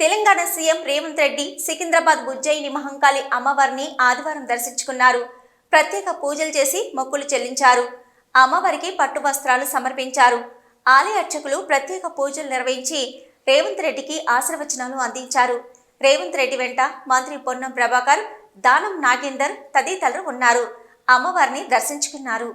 Telangana CM Revanth Reddy Secunderabad Ujjaini Mahankali అమ్మవారిని ఆదివారం దర్శించుకున్నారు. ప్రత్యేక పూజలు చేసి మొక్కులు చెల్లించారు. అమ్మవారికి పట్టు వస్త్రాలు సమర్పించారు. ఆలయ అర్చకులు ప్రత్యేక పూజలు నిర్వహించి రేవంత్ రెడ్డికి ఆశీర్వచనాలు అందించారు. రేవంత్ రెడ్డి వెంట మంత్రి పొన్నం ప్రభాకర్ దానం నాగేందర్ తదితరులు ఉన్నారు. అమ్మవారిని దర్శించుకున్నారు.